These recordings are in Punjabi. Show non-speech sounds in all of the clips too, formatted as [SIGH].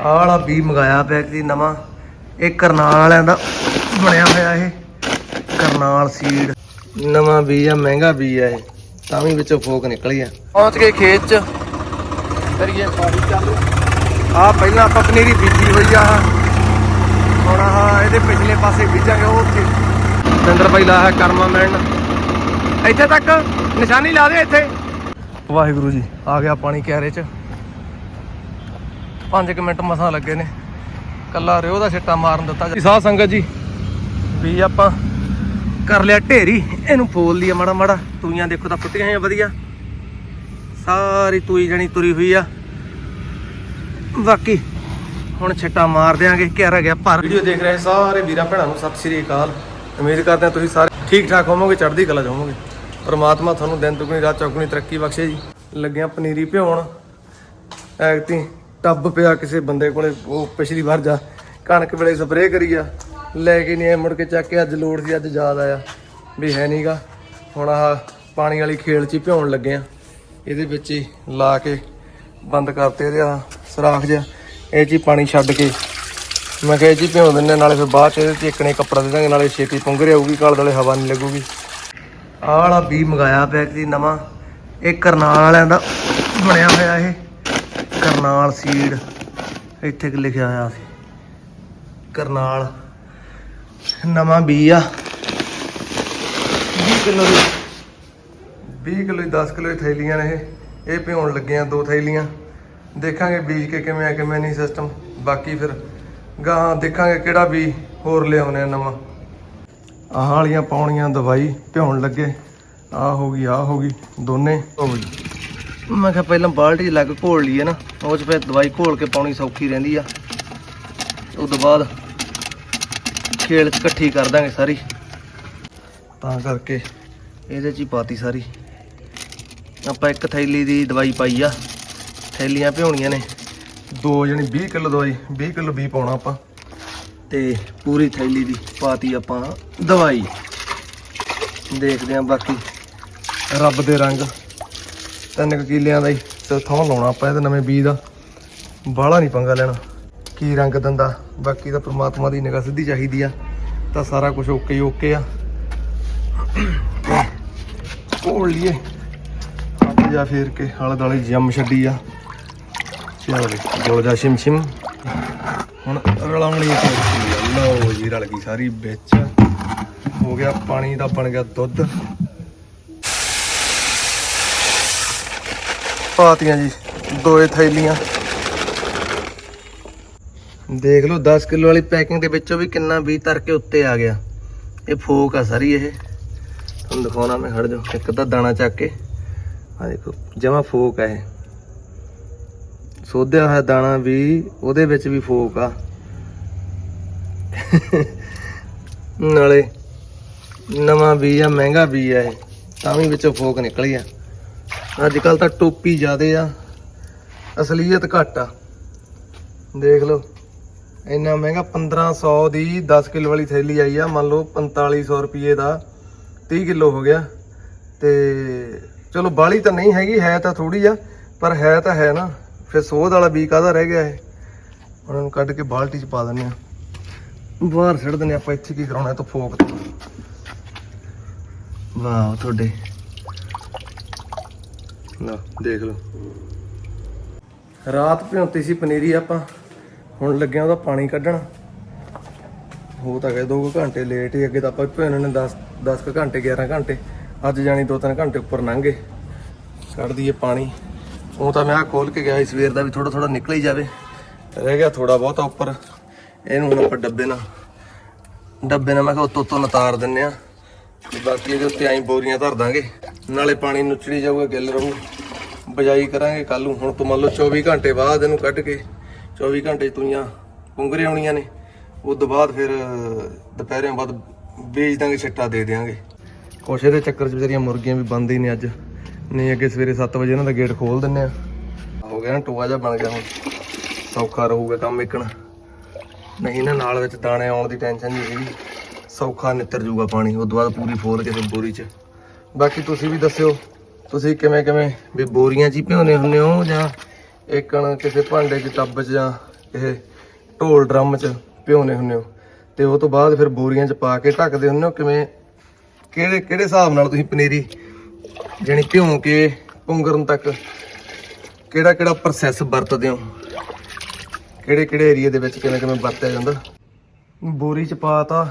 ਆਹ ਵਾਲਾ ਬੀ ਮੰਗਾਇਆ ਪਿਆ ਕਿ ਨਵਾਂ। ਇਹ ਕਰਨਾਲ ਵਾਲਿਆਂ ਦਾ ਬਣਿਆ ਹੋਇਆ ਇਹ। ਕਰਨਾਲ ਸੀਡ ਨਵਾਂ ਬੀ ਆ, ਮਹਿੰਗਾ ਬੀ ਆ ਇਹ। ਤਾਂ ਵੀ ਵਿੱਚੋਂ ਫੋਕ ਨਿਕਲੀ ਆ। ਪਹੁੰਚ ਗਏ ਖੇਤ 'ਚ। ਕਰੀਏ ਪਾਣੀ ਚਾਲੂ। ਆ ਪਹਿਲਾਂ ਆਪਾਂ ਪਨੀਰੀ ਬੀਜੀ ਹੋਈ ਆ। ਹੁਣ ਆਹ ਇਹਦੇ ਪਿਛਲੇ ਪਾਸੇ ਬੀਜਾਂਗੇ ਉਹ ਉੱਥੇ। ਦੰਦਰ ਭਾਈ ਲਾਇਆ ਕਰਮਾ ਮੈਨ ਇੱਥੇ ਤੱਕ ਨਿਸ਼ਾਨੀ ਲਾ ਦੇ ਇੱਥੇ। ਵਾਹਿਗੁਰੂ ਜੀ, ਆ ਗਿਆ ਪਾਣੀ ਕਿਆਰੇ 'ਚ। 5 ਮਿੰਟ ਮਸਾਂ ਲੱਗੇ ਨੇ। ਕੱਲਾ ਰਿਓ ਦਾ ਛਿੱਟਾ ਮਾਰਨ ਦਿੱਤਾ ਜੀ ਸਾਧ ਸੰਗਤ ਜੀ, ਵੀ ਆਪਾਂ ਕਰ ਲਿਆ ਢੇਰੀ। ਇਹਨੂੰ ਫੋਲ ਲਿਆ ਮਾੜਾ ਮਾੜਾ। ਤੂਈਆਂ ਦੇਖੋ ਤਾਂ ਫੁੱਟੀਆਂ ਆ ਵਧੀਆ। ਸਾਰੀ ਤੂਈ ਜਣੀ ਤੁਰੀ ਹੋਈ ਆ। ਬਾਕੀ ਹੁਣ ਛਿੱਟਾ ਮਾਰ ਦਿਆਂਗੇ ਕਿਹੜਾ ਗਿਆ ਭਰ। ਵੀਡੀਓ ਦੇਖ ਰਹੇ ਸਾਰੇ ਵੀਰਾਂ ਭੈਣਾਂ ਨੂੰ, ਸਤਿ ਸ੍ਰੀ ਅਕਾਲ। ਉਮੀਦ ਕਰਦੇ ਹਾਂ ਤੁਸੀਂ ਸਾਰੇ ਠੀਕ ਠਾਕ ਹੋਵੋਗੇ, ਚੜ੍ਹਦੀ ਕਲਾ 'ਚ ਹੋਵੋਗੇ। ਪਰਮਾਤਮਾ ਤੁਹਾਨੂੰ ਦਿਨ ਦੁਗਣੀ, ਰਾਤ ਚੌਗੁਣੀ ਤਰੱਕੀ ਬਖਸ਼ੇ ਜੀ। ਲੱਗਿਆ ਪਨੀਰੀ ਭਿਉਣ। ਐਕਤੀ ਟੱਬ ਪਿਆ ਕਿਸੇ ਬੰਦੇ ਕੋਲੇ ਉਹ ਪਿਛਲੀ ਵਾਰ ਜਾ ਕਣਕ ਵੇਲੇ ਸਪਰੇਅ ਕਰੀ ਆ। ਲੈ ਕੇ ਨਹੀਂ ਆਏ ਮੁੜ ਕੇ ਚੱਕ ਕੇ ਅੱਜ ਲੋੜ ਸੀ ਅੱਜ ਯਾਦ ਆਇਆ ਵੀ ਹੈ ਨਹੀਂਗਾ ਹੁਣ ਆਹ ਪਾਣੀ ਵਾਲੀ ਖੇਲ 'ਚ ਹੀ ਭਿਉਣ ਲੱਗੇ ਆ। ਇਹਦੇ ਵਿੱਚ ਹੀ ਲਾ ਕੇ ਬੰਦ ਕਰਤੇ ਇਹਦੇ ਆ ਸਰਾਖ ਜਿਹਾ। ਇਹ 'ਚ ਹੀ ਪਾਣੀ ਛੱਡ ਕੇ। ਮੈਂ ਕਿਹਾ ਇਹ 'ਚ ਹੀ ਭਿਉਂ ਦਿੰਨੇ ਆ, ਨਾਲੇ ਫਿਰ ਬਾਅਦ 'ਚ ਇਹਦੇ 'ਚ ਇੱਕਨੇ ਕੱਪੜਾ ਦੇ ਦਾਂਗੇ ਨਾਲੇ ਛੇਤੀ ਪੁੰਗਰੇ ਆਊਗੀ ਕਾਲ ਦਾਲੇ ਹਵਾ ਨਹੀਂ ਲੱਗੂਗੀ। ਆਹ ਵਾਲਾ ਬੀ ਮੰਗਾਇਆ ਪਿਆ ਜੀ ਨਵਾਂ। ਇਹ ਕਰਨਾਲ ਵਾਲਿਆਂ ਦਾ ਬਣਿਆ ਹੋਇਆ ਇਹ। ਕਰਨਾਲ ਸੀਡ, ਇੱਥੇ ਕਿ ਲਿਖਿਆ ਹੋਇਆ ਸੀ। ਕਰਨਾਲ, ਨਵਾਂ ਬੀ ਆ। 20 ਕਿਲੋ ਦੀ 20 ਕਿਲੋ ਦੀ 10 ਕਿਲੋ ਦੀ ਥੈਲੀਆਂ ਨੇ ਇਹ। ਇਹ ਭਿਉਣ ਲੱਗੀਆਂ ਦੋ ਥੈਲੀਆਂ। ਦੇਖਾਂਗੇ ਬੀਜ ਕੇ ਕਿਵੇਂ ਆ, ਕਿਵੇਂ ਨਹੀਂ ਸਿਸਟਮ ਬਾਕੀ ਫਿਰ ਗਾਹਾਂ ਦੇਖਾਂਗੇ ਕਿਹੜਾ ਵੀ ਹੋਰ ਲਿਆਉਣੇ ਆ ਨਵਾਂ। ਆਹ ਵਾਲੀਆਂ ਪਾਉਣੀਆਂ ਦਵਾਈ ਭਿਉਣ ਲੱਗੇ। ਆਹ ਹੋ ਗਈ, ਆਹ ਹੋ ਗਈ, ਦੋਨੇ। ਹੋ ਗਈ ਮੈਂ ਕਿਹਾ ਪਹਿਲਾਂ ਬਾਲਟੀ 'ਚ ਲੱਗ ਘੋਲ ਲਈਏ ਨਾ, ਉਹ 'ਚ ਫਿਰ ਦਵਾਈ ਘੋਲ ਕੇ ਪਾਉਣੀ ਸੌਖੀ ਰਹਿੰਦੀ ਆ। ਉਸ ਤੋਂ ਬਾਅਦ ਖੇਲ ਇਕੱਠੀ ਕਰ ਦਾਂਗੇ ਸਾਰੀ। ਤਾਂ ਕਰਕੇ ਇਹਦੇ 'ਚ ਹੀ ਪਾਤੀ ਸਾਰੀ। ਆਪਾਂ ਇੱਕ ਥੈਲੀ ਦੀ ਦਵਾਈ ਪਾਈ ਆ, ਥੈਲੀਆਂ ਭਿਉਣੀਆਂ ਨੇ। ਦੋ ਜਣੀ 20 ਕਿਲੋ ਦਵਾਈ 20 ਕਿਲੋ ਵੀ ਪਾਉਣਾ ਆਪਾਂ। ਤੇ ਪੂਰੀ ਥੈਲੀ ਦੀ ਪਾਤੀ ਆਪਾਂ ਦਵਾਈ। ਦੇਖਦੇ ਆਂ ਬਾਕੀ ਰੱਬ ਦੇ ਰੰਗ। ਤਿੰਨ ਕਿਲਿਆਂ ਦਾ ਹੀ ਤੇ ਥਾਂ ਲਾਉਣਾ ਆਪਾਂ ਇਹਦੇ ਨਵੇਂ ਬੀਜ ਦਾ। ਬਾਹਲਾ ਨਹੀਂ ਪੰਗਾ ਲੈਣਾ। ਕੀ ਰੰਗ ਦਿੰਦਾ, ਬਾਕੀ ਤਾਂ ਪ੍ਰਮਾਤਮਾ ਦੀ ਨਿਗਾਹ ਸਿੱਧੀ ਚਾਹੀਦੀ ਆ। ਤਾਂ ਸਾਰਾ ਕੁਝ ਓਕੇ ਹੀ ਓਕੇ ਆ। ਕੋਲ ਲਈਏ। ਹੱਥ ਜਾ ਫੇਰ ਕੇ ਆਲੇ ਦਾਲੇ ਜੰਮ ਛੱਡੀ ਆ। ਚਲੋ ਗੋਲ ਜਾ ਸ਼ਿਮ ਸ਼ਿਮ ਹੁਣ ਰਲਾਉਣ ਲਈ ਲਓ ਜੀ, ਰਲ ਗਈ ਸਾਰੀ ਵਿੱਚ। ਹੋ ਗਿਆ ਪਾਣੀ ਦਾ ਬਣ ਗਿਆ ਦੁੱਧ। ਪਾਤੀਆਂ ਜੀ, ਦੋਏ ਥੈਲੀਆਂ। ਦੇਖ ਲਓ 10 ਕਿਲੋ ਵਾਲੀ ਪੈਕਿੰਗ ਦੇ ਵਿੱਚੋਂ ਵੀ ਕਿੰਨਾ ਵੀ ਤਰ ਕੇ ਉੱਤੇ ਆ ਗਿਆ। ਇਹ ਫੋਕ ਆ ਸਾਰੀ ਇਹ। ਤੁਹਾਨੂੰ ਦਿਖਾਉਣਾ ਮੈਂ, ਖੜ ਜਾ ਇੱਕ ਤਾਂ ਦਾਣਾ ਚੱਕ ਕੇ। ਆ ਦੇਖੋ, ਜਮਾ ਫੋਕ ਆ ਇਹ। ਸੋਧਿਆ ਹੋਇਆ ਦਾਣਾ ਵੀ, ਉਹਦੇ ਵਿੱਚ ਵੀ ਫੋਕ ਆ। ਨਾਲੇ, ਨਵਾਂ ਬੀਜ ਆ, ਮਹਿੰਗਾ ਬੀਜ ਆ ਇਹ, ਤਾਂ ਵੀ ਵਿੱਚੋਂ ਫੋਕ ਨਿਕਲੀ ਆ। ਅੱਜ ਕੱਲ ਤਾਂ ਟੋਪੀ ਜ਼ਿਆਦੇ ਆ। ਅਸਲੀਅਤ ਘੱਟ ਆ। ਦੇਖ ਲਓ। ਇੰਨਾ ਮਹਿੰਗਾ 1500 ਦੀ 10 ਕਿਲੋ ਵਾਲੀ ਥੈਲੀ ਆਈ ਆ। ਮੰਨ ਲਓ 4500 ਰੁਪਏ ਦਾ 30 ਕਿਲੋ ਹੋ ਗਿਆ। ਤੇ ਚਲੋ ਬਾਲੀ ਤਾਂ ਨਹੀਂ ਹੈਗੀ, ਹੈ ਤਾਂ ਥੋੜੀ ਆ, ਪਰ ਹੈ ਤਾਂ ਹੈ ਨਾ। ਫਿਰ ਸੋਧ ਵਾਲਾ ਬੀ ਕਾਹਦਾ ਰਹਿ ਗਿਆ ਇਹ? ਉਹਨਾਂ ਨੂੰ ਕੱਢ ਕੇ ਬਾਲਟੀ 'ਚ ਪਾ ਦਿੰਦੇ ਆ। ਬਾਹਰ ਛੱਡ ਦਿੰਦੇ ਆਪਾਂ, ਇੱਥੇ ਕੀ ਕਰਾਉਣਾ, ਇਹ ਤੋਂ ਫੋਕ ਤੋਂ। ਵਾਹ, ਤੁਹਾਡੇ ਲਓ ਦੇਖ ਲਓ। ਰਾਤ ਭਿਉਂਤੀ ਸੀ ਪਨੀਰੀ ਆਪਾਂ, ਹੁਣ ਲੱਗਿਆ ਉਹਦਾ ਪਾਣੀ ਕੱਢਣ। ਹੋ ਤਾਂ ਗਏ 2 ਘੰਟੇ ਲੇਟ ਹੀ, ਅੱਗੇ ਤਾਂ ਆਪਾਂ ਭਿਉਣ ਨੇ 10 10 ਕੁ ਘੰਟੇ 11 ਘੰਟੇ। ਅੱਜ ਜਾਣੀ 2-3 ਘੰਟੇ ਉੱਪਰ ਲੰਘੇ। ਕੱਢ ਦਈਏ ਪਾਣੀ। ਉਹ ਤਾਂ ਮੈਂ ਆ ਖੋਲ ਕੇ ਗਿਆ ਸੀ, ਸਵੇਰ ਦਾ ਵੀ ਥੋੜਾ ਥੋੜਾ ਨਿਕਲ ਹੀ ਜਾਵੇ। ਰਹਿ ਗਿਆ ਥੋੜਾ ਬਹੁਤਾ ਉੱਪਰ। ਇਹਨੂੰ ਹੁਣ ਆਪਾਂ ਡੱਬੇ ਨਾਲ ਡੱਬੇ ਨਾਲ ਮੈਂ ਕਿਹਾ ਉੱਤੋਂ ਉੱਤੋਂ ਨਤਾਰ ਦਿੰਨੇ ਆ ਤੇ ਬਾਕੀ ਇਹਦੇ ਉੱਤੇ ਐਂ ਬੋਰੀਆਂ ਧਰ ਦਾਂਗੇ। ਨਾਲੇ ਪਾਣੀ ਨੁੱਚੜੀ ਜਾਊਗਾ, ਗਿੱਲ ਰਹੂ ਬਜਾਈ ਕਰਾਂਗੇ ਕੱਲ ਨੂੰ। ਹੁਣ ਤੋਂ ਮੰਨ ਲਓ 24 ਘੰਟੇ ਬਾਅਦ ਇਹਨੂੰ ਕੱਢ ਕੇ 24 ਘੰਟੇ ਤੂਈਆਂ ਪੁੰਗਰੇ ਆਉਣੀਆਂ ਨੇ। ਉਸ ਤੋਂ ਬਾਅਦ ਫਿਰ ਦੁਪਹਿਰਿਆਂ ਬਾਅਦ ਵੇਚ ਦਾਂਗੇ, ਛਿੱਟਾ ਦੇ ਦੇਾਂਗੇ ਕੁਛ ਇਹਦੇ ਚੱਕਰ 'ਚ ਵਿਚਾਰੀਆਂ ਮੁਰਗੀਆਂ ਵੀ ਬੰਦ ਹੀ ਨੇ ਅੱਜ। ਨਹੀਂ, ਅੱਗੇ ਸਵੇਰੇ 7 ਵਜੇ ਇਹਨਾਂ ਦਾ ਗੇਟ ਖੋਲ ਦਿੰਨੇ ਆ ਹੋ ਗਿਆ ਨਾ, ਟੋਆ ਜਿਹਾ ਬਣ ਗਿਆ ਹੁਣ। ਸੌਖਾ ਰਹੂਗਾ ਕੰਮ ਇੱਕਣ ਨਹੀਂ ਨਾ, ਨਾਲ ਵਿੱਚ ਦਾਣੇ ਆਉਣ ਦੀ ਟੈਨਸ਼ਨ ਨਹੀਂ ਹੈਗੀ। ਸੌਖਾ ਨਿੱਤਰ ਜੂਗਾ ਪਾਣੀ ਉਸ ਤੋਂ ਬਾਅਦ ਪੂਰੀ ਫੋਲ ਕੇ ਫਿਰ ਬੋਰੀ 'ਚ। ਬਾਕੀ ਤੁਸੀਂ ਵੀ ਦੱਸਿਓ, ਤੁਸੀਂ ਕਿਵੇਂ ਕਿਵੇਂ ਵੀ ਬੋਰੀਆਂ 'ਚ ਹੀ ਭਿਉਂਦੇ ਹੁੰਦੇ ਹੋ ਜਾਂ ਇੱਕਣ ਕਿਸੇ ਭਾਂਡੇ 'ਚ, ਟੱਬ 'ਚ ਜਾਂ ਇਹ ਢੋਲ ਡਰਮ 'ਚ ਭਿਉਨੇ ਹੁੰਦੇ ਹੋ? ਤੇ ਉਹ ਤੋਂ ਬਾਅਦ ਫਿਰ ਬੋਰੀਆਂ 'ਚ ਪਾ ਕੇ ਢੱਕਦੇ ਹੁੰਦੇ ਹੋ ਕਿਵੇਂ? ਕਿਹੜੇ ਕਿਹੜੇ ਹਿਸਾਬ ਨਾਲ ਤੁਸੀਂ ਪਨੀਰੀ ਜਾਣੀ ਭਿਉਂ ਕੇ ਪੁੰਗਰਨ ਤੱਕ ਕਿਹੜਾ ਕਿਹੜਾ ਪ੍ਰੋਸੈਸ ਵਰਤਦੇ ਹੋ? ਕਿਹੜੇ ਕਿਹੜੇ ਏਰੀਆ ਦੇ ਵਿੱਚ ਕਿਵੇਂ ਕਿਵੇਂ ਵਰਤਿਆ ਜਾਂਦਾ? ਬੋਰੀ 'ਚ ਪਾਤਾ